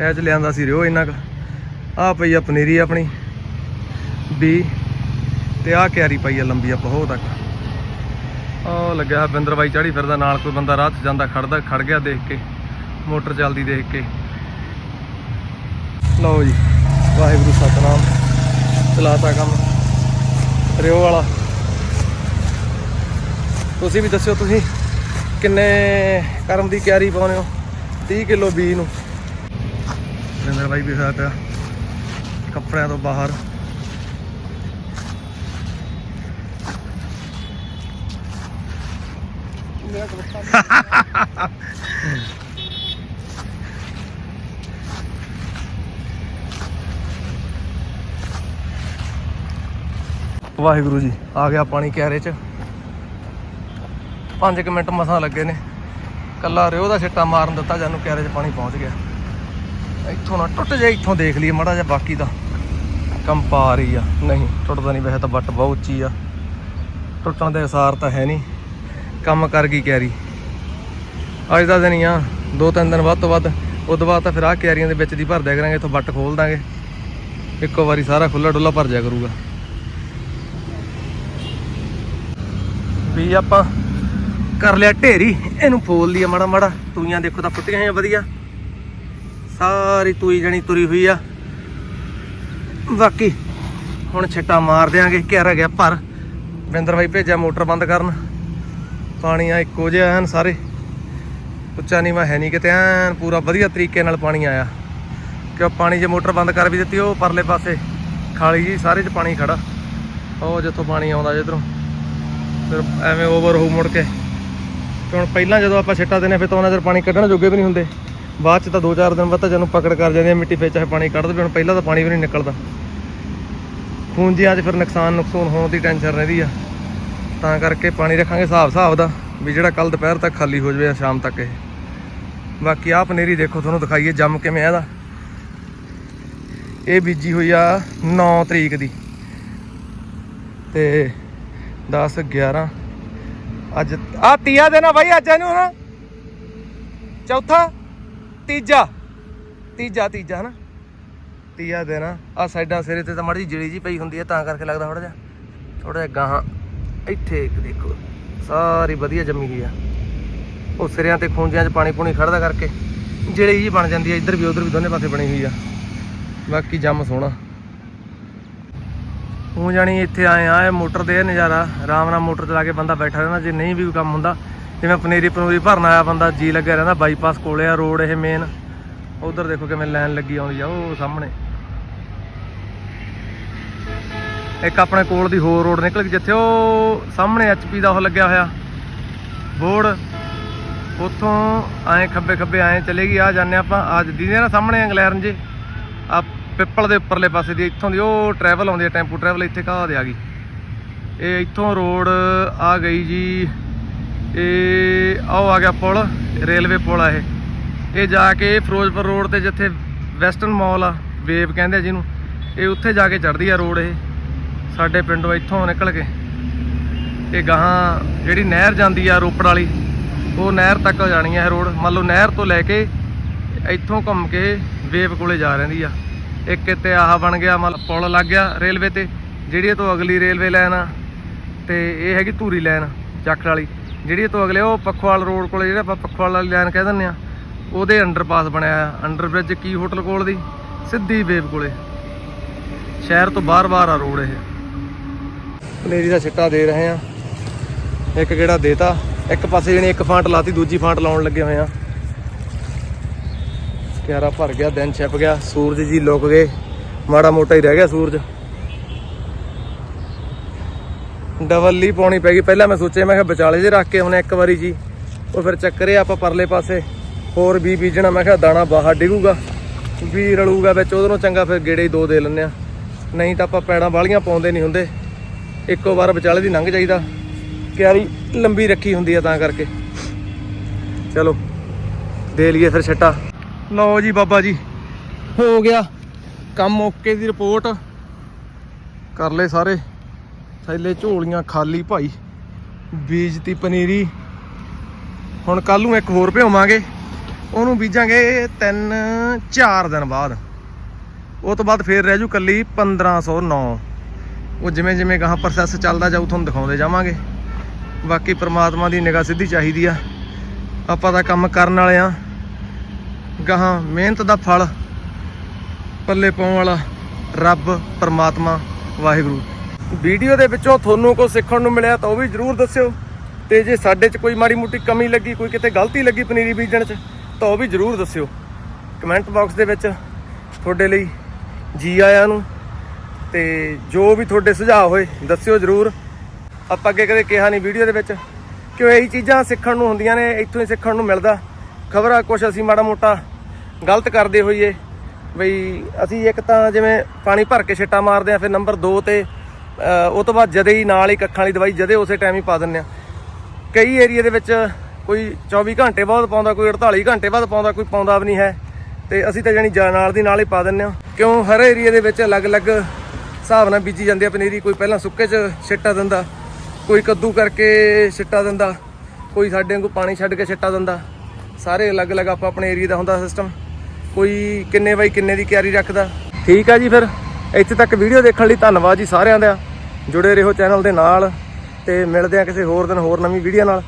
ਇਹ ਚ ਲਿਆਂਦਾ ਸੀ ਰਿਓ ਇੰਨਾ ਕੁ ਆ ਪਈ ਆ ਪਨੀਰੀ ਆਪਣੀ। ਬੀ ਤੇ ਆਹ ਕਿਆਰੀ ਪਈ ਆ ਲੰਬੀ ਆ ਬਹੁਤ ਤੱਕ। ਉਹ ਲੱਗਿਆ ਹੋਇਆ ਬਿੰਦਰ ਬਾਈ ਚੜੀ ਫਿਰਦਾ, ਨਾਲ ਕੋਈ ਬੰਦਾ ਰਾਹ 'ਚ ਜਾਂਦਾ, ਖੜਦਾ, ਖੜ ਗਿਆ ਦੇਖ ਕੇ, ਮੋਟਰ ਚੱਲਦੀ ਦੇਖ ਕੇ। ਲਓ ਜੀ, ਵਾਹਿਗੁਰੂ, ਸਤਨਾਮ। ਚਲਾਤਾ ਕੰਮ। ਰਿਓ ਵਾਲਾ। ਤੁਸੀਂ ਵੀ ਦੱਸਿਓ ਤੁਸੀਂ, ਕਿੰਨੇ ਕਰਮ ਦੀ ਕਿਆਰੀ ਪਾਉਨੇ ਹੋ? 30 ਕਿਲੋ ਬੀ ਨੂੰ। ਬਿੰਦਰ ਬਾਈ ਵੀ ਹੋਇਆ ਪਿਆ, ਕੱਪੜਿਆਂ ਤੋਂ ਬਾਹਰ। [LAUGHS] ਵਾਹਿਗੁਰੂ ਜੀ, ਆ ਗਿਆ ਪਾਣੀ ਕਿਆਰੇ ਚ। 5 ਮਿੰਟ ਮਸਾਂ ਲੱਗੇ ਨੇ। ਕੱਲਾ ਰਿਓ ਦਾ ਛਿੱਟਾ ਮਾਰਨ ਦਿੱਤਾ ਜਾਨੂੰ ਕਿਆਰੇ ਚ ਪਾਣੀ ਪਹੁੰਚ ਗਿਆ। ਇੱਥੋਂ ਨਾ ਟੁੱਟ ਜਾਏ, ਇੱਥੋਂ ਦੇਖ ਲਈਏ ਮੜਾ ਜਿਹਾ, ਬਾਕੀ ਦਾ ਕੰਪਾ ਰਹੀ ਆ। ਨਹੀਂ, ਟੁੱਟਦਾ ਨਹੀਂ, ਵੈਸੇ ਤਾਂ ਵੱਟ ਬਹੁਤ ਉੱਚੀ ਆ। ਟੁੱਟਣ ਦੇ ਅਸਾਰ ਤਾਂ ਹੈ ਨਹੀਂ। ਕੰਮ ਕਰ ਗਈ ਕਿਆਰੀ। ਅੱਜ ਦਾ ਦਿਨ ਹੀ ਆ, ਦੋ ਤਿੰਨ ਦਿਨ ਵੱਧ ਤੋਂ ਵੱਧ, ਉਦੋਂ ਬਾਅਦ ਤਾਂ ਫਿਰ ਆਹ ਕਿਆਰੀਆਂ ਦੇ ਵਿੱਚ ਦੀ ਭਰ ਦਿਆ ਕਰਾਂਗੇ, ਇੱਥੋਂ ਵੱਟ ਖੋਲ ਦਾਂਗੇ। ਇੱਕੋ ਵਾਰੀ ਸਾਰਾ ਖੁੱਲਾ ਡੁੱਲਾ ਭਰ ਜਾ ਕਰੂਗਾ। ਵੀ ਆਪਾਂ ਕਰ ਲਿਆ ਢੇਰੀ, ਇਹਨੂੰ ਫੋਲ ਲਿਆ ਮਾੜਾ ਮਾੜਾ, ਤੂਈਆਂ ਦੇਖੋ ਤਾਂ ਫੁੱਟੀਆਂ ਹੋਈਆਂ ਵਧੀਆ। ਸਾਰੀ ਤੂਈ ਜਣੀ ਤੁਰੀ ਹੋਈ ਆ। ਬਾਕੀ ਹੁਣ ਛਿੱਟਾ ਮਾਰ ਦਿਆਂਗੇ ਕਿਹੜਾ ਗਿਆ ਭਰ। ਬਿੰਦਰ ਬਾਈ ਭੇਜਿਆ ਮੋਟਰ ਬੰਦ ਕਰਨ। ਪਾਣੀ ਆ ਇੱਕੋ ਜਿਹਾ ਐਨ ਸਾਰੇ। ਉੱਚਾ ਨੀਵਾਂ ਹੈ ਨਹੀਂ ਕਿਤੇ ਐਨ ਪੂਰਾ ਵਧੀਆ ਤਰੀਕੇ ਨਾਲ ਪਾਣੀ ਆਇਆ। ਕਿਉਂ ਪਾਣੀ ਜੇ ਮੋਟਰ ਬੰਦ ਕਰ ਵੀ ਦਿੱਤੀ, ਉਹ ਪਰਲੇ ਪਾਸੇ ਖਾਲੀ ਜੀ, ਸਾਰੇ ਚ ਪਾਣੀ ਖੜਾ। ਉਹ ਜਿੱਥੋਂ ਪਾਣੀ ਆਉਂਦਾ ਜਿੱਧਰੋਂ। ਫਿਰ ਐਵੇਂ ਓਵਰ ਹੋ ਮੁੜ ਕੇ। ਤੇ ਹੁਣ ਪਹਿਲਾਂ ਜਦੋਂ ਆਪਾਂ ਛਿੱਟਾ ਦਿੰਨੇ ਫਿਰ ਤਾਂ ਉਹਨਾਂ ਚਿਰ ਪਾਣੀ ਕੱਢਣ ਜੋਗੇ ਵੀ ਨਹੀਂ ਹੁੰਦੇ। ਬਾਅਦ ਚ ਤਾਂ 2-4 ਦਿਨ ਬਾਅਦ ਤਾਂ ਜਦੋਂ ਪਕੜ ਕਰ ਜਾਂਦੇ ਆ ਮਿੱਟੀ ਵਿੱਚ ਪਾਣੀ ਕੱਢ ਦੇ ਹੁਣ ਪਹਿਲਾਂ ਤਾਂ ਪਾਣੀ ਵੀ ਨਹੀਂ ਨਿਕਲਦਾ। ਖੂੰਜੀਆਂ 'ਚ ਫਿਰ ਨੁਕਸਾਨ ਨੁਕਸਾਨ ਹੋਣ ਦੀ ਟੈਨਸ਼ਨ ਰਹਿੰਦੀ ਆ। ਤਾਂ ਕਰਕੇ ਪਾਣੀ ਰੱਖਾਂਗੇ ਹਿਸਾਬ ਹਿਸਾਬ ਦਾ, ਵੀ ਜਿਹੜਾ ਕੱਲ ਦੁਪਹਿਰ ਤੱਕ ਖਾਲੀ ਹੋ ਜਾਵੇ ਸ਼ਾਮ ਤੱਕ ਇਹ। ਬਾਕੀ ਆਹ ਪਨੀਰੀ ਦੇਖੋ, ਤੁਹਾਨੂੰ ਦਿਖਾਈਏ ਜੰਮ ਕਿਵੇਂ ਇਹਦਾ। ਇਹ ਬੀਜੀ ਹੋਈ ਆ 9 ਤਰੀਕ ਦੀ। ਤੇ 10 11 ਅੱਜ ਆ ਤੀਆ ਦਿਨ ਆ ਬਾਈ, ਅੱਜ ਇਹਨੂੰ ਨਾ ਚੌਥਾ, ਤੀਜਾ ਤੀਜਾ ਤੀਜਾ ਹਨਾ। ਤੀਆ ਦਿਨ ਆ। ਆਹ ਸਾਈਡਾਂ ਸਿਰੇ ਤੇ ਤਾਂ ਮਾੜੀ ਜਿਹੀ ਜੀ ਪਈ ਹੁੰਦੀ ਹੈ ਤਾਂ ਕਰਕੇ ਲੱਗਦਾ ਥੋੜਾ ਜਿਹਾ। ਥੋੜਾ ਜਿਹਾ ਗਾਹਾਂ। ਇੱਥੇ ਇੱਕ ਦੇਖੋ ਸਾਰੀ ਵਧੀਆ ਜੰਮੀ ਹੋਈ ਆ। ਉਹ ਸਿਰਿਆਂ ਤੇ ਖੂੰਜਿਆਂ 'ਚ ਪਾਣੀ ਪੂਣੀ ਖੜਦਾ ਕਰਕੇ ਜਿਹੜੀ ਜੀ ਬਣ ਜਾਂਦੀ ਆ, ਇੱਧਰ ਵੀ ਉੱਧਰ ਵੀ ਦੋਨੇ ਪਾਸੇ ਬਣੀ ਹੋਈ ਆ। ਬਾਕੀ ਜੰਮ ਸੋਹਣਾ। ਉਹ ਜਾਣੀ ਇੱਥੇ ਆਏ ਆ, ਇਹ ਮੋਟਰ ਦੇ ਨਜ਼ਾਰਾ। ਆਰਾਮ ਨਾਲ ਮੋਟਰ ਚਲਾ ਕੇ ਬੰਦਾ ਬੈਠਾ ਰਹਿੰਦਾ, ਜੇ ਨਹੀਂ ਵੀ ਕੋਈ ਕੰਮ ਹੁੰਦਾ। ਜਿਵੇਂ ਪਨੀਰੀ ਪਨੂਰੀ ਭਰਨ ਆਇਆ ਬੰਦਾ, ਜੀ ਲੱਗਿਆ ਰਹਿੰਦਾ, ਬਾਈਪਾਸ ਕੋਲੇ ਆ ਰੋਡ ਇਹ ਮੇਨ ਉਧਰ ਦੇਖੋ ਕਿਵੇਂ ਲਾਈਨ ਲੱਗੀ ਆਉਂਦੀ ਆ, ਉਹ ਸਾਹਮਣੇ। ਇੱਕ ਆਪਣੇ ਕੋਲ ਦੀ ਹੋਰ ਰੋਡ ਨਿਕਲ ਗਈ, ਜਿੱਥੇ ਉਹ ਸਾਹਮਣੇ ਐਚਪੀ ਦਾ ਉਹ ਲੱਗਿਆ ਹੋਇਆ। ਬੋਰਡ। ਉੱਥੋਂ ਐਂ ਖੱਬੇ ਖੱਬੇ ਐਂ ਚਲੇਗੀ ਆ ਜਾਂਦੇ ਆਪਾਂ ਅੱਜ ਦੀਦੇ ਨਾ ਸਾਹਮਣੇ ਇੰਗਲੈਰਨ ਜੇ। ਆ ਪਿੱਪਲ ਦੇ ਉੱਪਰਲੇ ਪਾਸੇ ਦੀ, ਇੱਥੋਂ ਦੀ ਉਹ ਟਰੈਵਲ ਆਉਂਦੀ ਹੈ, ਟੈਂਪੂ ਟਰੈਵਲ ਇੱਥੇ ਕਾ ਦੇ ਆ ਗਈ। ਇਹ ਇੱਥੋਂ ਰੋਡ ਆ ਗਈ ਜੀ, ਇਹ ਆਓ ਆ ਗਿਆ ਪੁਲ, ਰੇਲਵੇ ਪੁਲ ਆ ਇਹ। ਇਹ ਜਾ ਕੇ ਫਿਰੋਜ਼ਪੁਰ ਰੋਡ ਤੇ ਜਿੱਥੇ ਵੈਸਟਰਨ ਮਾਲ ਆ, ਵੇਵ ਕਹਿੰਦੇ ਜਿਹਨੂੰ, ਇਹ ਉੱਥੇ ਜਾ ਕੇ ਚੜਦੀ ਆ ਰੋਡ ਇਹ। ਸਾਡੇ ਪਿੰਡੋਂ ਇੱਥੋਂ ਨਿਕਲ ਕੇ ਇਹ ਗਾਹਾਂ ਜਿਹੜੀ ਨਹਿਰ ਜਾਂਦੀ ਆ ਰੋਪੜ ਵਾਲੀ, ਉਹ ਨਹਿਰ ਤੱਕ ਜਾਣੀ ਹੈ ਇਹ ਰੋਡ। ਮੰਨ ਲਓ ਨਹਿਰ ਤੋਂ ਲੈ ਕੇ ਇੱਥੋਂ ਘੁੰਮ ਕੇ ਵੇਵ ਕੋਲੇ ਜਾ ਰਹਿੰਦੀ ਆ। ਇੱਕ ਇੱਥੇ ਆਹ ਬਣ ਗਿਆ ਮਤਲਬ ਪੁਲ ਲੱਗ ਗਿਆ ਰੇਲਵੇ ਤੇ, ਜਿਹੜੀ ਇਹ ਤੋਂ ਅਗਲੀ ਰੇਲਵੇ ਲਾਈਨ ਆ, ਤੇ ਇਹ ਹੈਗੀ ਧੂਰੀ ਲਾਈਨ ਚੱਕੜ ਵਾਲੀ। ਜਿਹੜੀ ਇਹ ਤੋਂ ਅਗਲੇ, ਉਹ ਪੱਖੋਵਾਲ ਰੋਡ ਕੋਲੇ, ਜਿਹੜਾ ਆਪਾਂ ਪੱਖੋਵਾਲ ਵਾਲੀ ਲਾਈਨ ਕਹਿ ਦਿੰਦੇ ਆ, ਉਹਦੇ ਅੰਡਰਪਾਸ ਬਣਿਆ ਆ। ਅੰਡਰ ਬ੍ਰਿਜ ਕੀ ਹੋਟਲ ਕੋਲ ਦੀ? ਸਿੱਧੀ ਵੇਵ ਕੋਲੇ। ਸ਼ਹਿਰ ਤੋਂ ਬਾਹਰ-ਬਾਹਰ ਆ ਰੋਡ ਇਹ। ਪਨੀਰੀ ਦਾ ਛਿੱਟਾ ਦੇ ਰਹੇ ਆ ਇੱਕ ਕਿਹੜਾ ਦੇਤਾ। ਇੱਕ ਪਾਸੇ ਜਣੀ ਇੱਕ ਫਾਂਟ ਲਾਤੀ, ਦੂਜੀ ਫਾਂਟ ਲਾਉਣ ਲੱਗੇ ਹੋਏ ਆ ਕਿਆਰਾ ਭਰ ਗਿਆ, ਦਿਨ ਛਿਪ ਗਿਆ, ਸੂਰਜ ਜੀ ਲੁਕ ਗਏ। ਮਾੜਾ ਮੋਟਾ ਹੀ ਰਹਿ ਗਿਆ ਸੂਰਜ। ਡਬਲ ਹੀ ਪਾਉਣੀ ਪੈ ਗਈ। ਪਹਿਲਾਂ ਮੈਂ ਸੋਚਿਆ, ਮੈਂ ਕਿਹਾ ਵਿਚਾਲੇ ਜੇ ਰੱਖ ਕੇ ਹੁਣ ਇੱਕ ਵਾਰੀ ਜੀ। ਉਹ ਫਿਰ ਚੱਕਰੇ ਆਪਾਂ ਪਰਲੇ ਪਾਸੇ ਹੋਰ ਵੀ ਬੀਜਣਾ। ਮੈਂ ਕਿਹਾ ਦਾਣਾ ਬਾਹਰ ਡਿਗੂਗਾ। ਵੀ ਰਲੂਗਾ ਵਿੱਚ ਉਧਰੋਂ ਚੰਗਾ ਫਿਰ ਗੇੜੇ ਹੀ ਦੋ ਦੇ ਲੈਂਦੇ ਆ ਨਹੀਂ ਤਾਂ ਆਪਾਂ ਪੈੜਾਂ ਵਾਲੀਆਂ ਪਾਉਂਦੇ ਨਹੀਂ ਹੁੰਦੇ। ਇੱਕੋ ਵਾਰ ਵਿਚਾਲੇ ਦੀ ਲੰਘ ਜਾਈਦਾ। ਕਿਆਰੀ ਲੰਬੀ ਰੱਖੀ ਹੁੰਦੀ ਆ ਤਾਂ ਕਰਕੇ। ਚਲੋ, ਦੇ ਲਈਏ ਫਿਰ ਛੱਟਾ ਲਓ ਜੀ ਬਾਬਾ ਜੀ, ਹੋ ਗਿਆ। ਕੰਮ ਓਕੇ ਦੀ ਰਿਪੋਰਟ। ਕਰ ਲਏ ਸਾਰੇ। ਥੈਲੇ ਝੋਲੀਆਂ ਖਾਲੀ ਭਾਈ। ਬੀਜਤੀ ਪਨੀਰੀ। ਹੁਣ ਕੱਲ ਨੂੰ ਇੱਕ ਹੋਰ ਭਿਉਵਾਂਗੇ ਉਹਨੂੰ ਬੀਜਾਂਗੇ 3 4 ਦਿਨ ਬਾਅਦ। ਉਹ ਤੋਂ ਬਾਅਦ ਫੇਰ ਰਹਿ ਜੂ ਕੱਲੀ 1509 ਉਹ ਜਿਵੇਂ ਜਿਵੇਂ ਗਾਹਾਂ ਪ੍ਰੋਸੈਸ ਚੱਲਦਾ ਜਾਊ, ਤੁਹਾਨੂੰ ਦਿਖਾਉਂਦੇ ਜਾਵਾਂਗੇ। ਬਾਕੀ ਪ੍ਰਮਾਤਮਾ ਦੀ ਨਿਗਾਹ ਸਿੱਧੀ ਚਾਹੀਦੀ ਆ। ਆਪਾਂ ਤਾਂ ਕੰਮ ਕਰਨ ਵਾਲੇ ਆ। ਗਾਹਾਂ ਮਿਹਨਤ ਦਾ ਫਲ, ਪੱਲੇ ਪਾਉਣ ਵਾਲਾ ਰੱਬ, ਪ੍ਰਮਾਤਮਾ, ਵਾਹਿਗੁਰੂ। ਵੀਡੀਓ ਦੇ ਵਿੱਚੋਂ ਤੁਹਾਨੂੰ ਕੁਝ ਸਿੱਖਣ ਨੂੰ ਮਿਲਿਆ ਤਾਂ ਉਹ ਵੀ ਜਰੂਰ ਦੱਸਿਓ। ਤੇ ਜੇ ਸਾਡੇ 'ਚ ਕੋਈ ਮਾੜੀ ਮੋਟੀ ਕਮੀ ਲੱਗੀ, ਕੋਈ ਕਿਤੇ ਗਲਤੀ ਲੱਗੀ ਪਨੀਰੀ ਬੀਜਣ 'ਚ, ਤਾਂ ਉਹ ਵੀ ਜਰੂਰ ਦੱਸਿਓ। ਕਮੈਂਟ ਬਾਕਸ ਦੇ ਵਿੱਚ ਤੁਹਾਡੇ ਲਈ ਜੀ ਆਇਆਂ ਨੂੰ। ਤੇ ਜੋ ਵੀ ਤੁਹਾਡੇ ਸੁਝਾਅ ਹੋਏ, ਦੱਸਿਓ ਜਰੂਰ। ਆਪਾਂ ਅੱਗੇ ਕਦੇ ਕਿਹਾ ਨਹੀਂ ਵੀਡੀਓ ਦੇ ਵਿੱਚ ਕਿ ਇਹੀ ਚੀਜ਼ਾਂ ਸਿੱਖਣ ਨੂੰ ਹੁੰਦੀਆਂ ਨੇ, ਇੱਥੋਂ ਹੀ ਸਿੱਖਣ ਨੂੰ ਮਿਲਦਾ। ਖਬਰਾਂ ਆ ਕੁਛ ਅਸੀਂ ਮਾੜਾ ਮੋਟਾ ਗਲਤ ਕਰਦੇ ਹੋਈਏ। ਬਈ ਅਸੀਂ ਇੱਕ ਤਾਂ ਜਿਵੇਂ ਪਾਣੀ ਭਰ ਕੇ ਛਿੱਟਾ ਮਾਰਦੇ ਆ ਫਿਰ ਨੰਬਰ 2 ਤੇ ਉਹ ਤੋਂ ਬਾਅਦ ਜਦੇ ਹੀ ਨਾਲ ਹੀ ਕੱਖਾਂ ਵਾਲੀ ਦਵਾਈ ਜਦੇ ਉਸੇ ਟਾਈਮ ਹੀ ਪਾ ਦਿੰਦੇ ਆ ਕਈ ਏਰੀਆ ਦੇ ਵਿੱਚ ਕੋਈ 24 ਘੰਟੇ ਬਾਅਦ ਪਾਉਂਦਾ, ਕੋਈ 48 ਘੰਟੇ ਬਾਅਦ ਪਾਉਂਦਾ, ਕੋਈ ਪਾਉਂਦਾ ਵੀ ਨਹੀਂ ਹੈ। ਤੇ ਅਸੀਂ ਤਾਂ ਜਾਨੀ ਜਾ ਨਾਲ ਦੀ ਨਾਲ ਹੀ ਪਾ ਦਿੰਦੇ ਆ ਕਿਉਂ? ਹਰ ਏਰੀਆ ਦੇ ਵਿੱਚ ਅਲੱਗ-ਅਲੱਗ ਹਿਸਾਬ ਨਾਲ ਬੀਜੀ ਜਾਂਦੀ ਆ ਪਨੀਰੀ, ਕੋਈ ਪਹਿਲਾਂ ਸੁੱਕੇ 'ਚ ਛਿੱਟਾ ਦਿੰਦਾ, ਕੋਈ ਕੱਦੂ ਕਰਕੇ ਛਿੱਟਾ ਦਿੰਦਾ, ਕੋਈ ਸਾਡੇ ਵਾਂਗੂ ਪਾਣੀ ਛੱਡ ਕੇ ਛਿੱਟਾ ਦਿੰਦਾ। ਸਾਰੇ ਅਲੱਗ-ਅਲੱਗ ਆਪਾਂ ਆਪਣੇ ਏਰੀਆ ਦਾ ਹੁੰਦਾ ਸਿਸਟਮ ਕੋਈ ਕਿੰਨੇ ਬਾਈ ਕਿੰਨੇ ਦੀ ਕਿਆਰੀ ਰੱਖਦਾ। ਠੀਕ ਆ ਜੀ ਫਿਰ। ਇੱਥੇ ਤੱਕ ਵੀਡੀਓ ਦੇਖਣ ਲਈ ਧੰਨਵਾਦ ਜੀ ਸਾਰਿਆਂ ਦਾ। ਜੁੜੇ ਰਹੋ ਚੈਨਲ ਦੇ ਨਾਲ ਤੇ ਮਿਲਦੇ ਆ ਕਿਸੇ ਹੋਰ ਦਿਨ ਹੋਰ ਨਵੀਂ ਵੀਡੀਓ ਨਾਲ।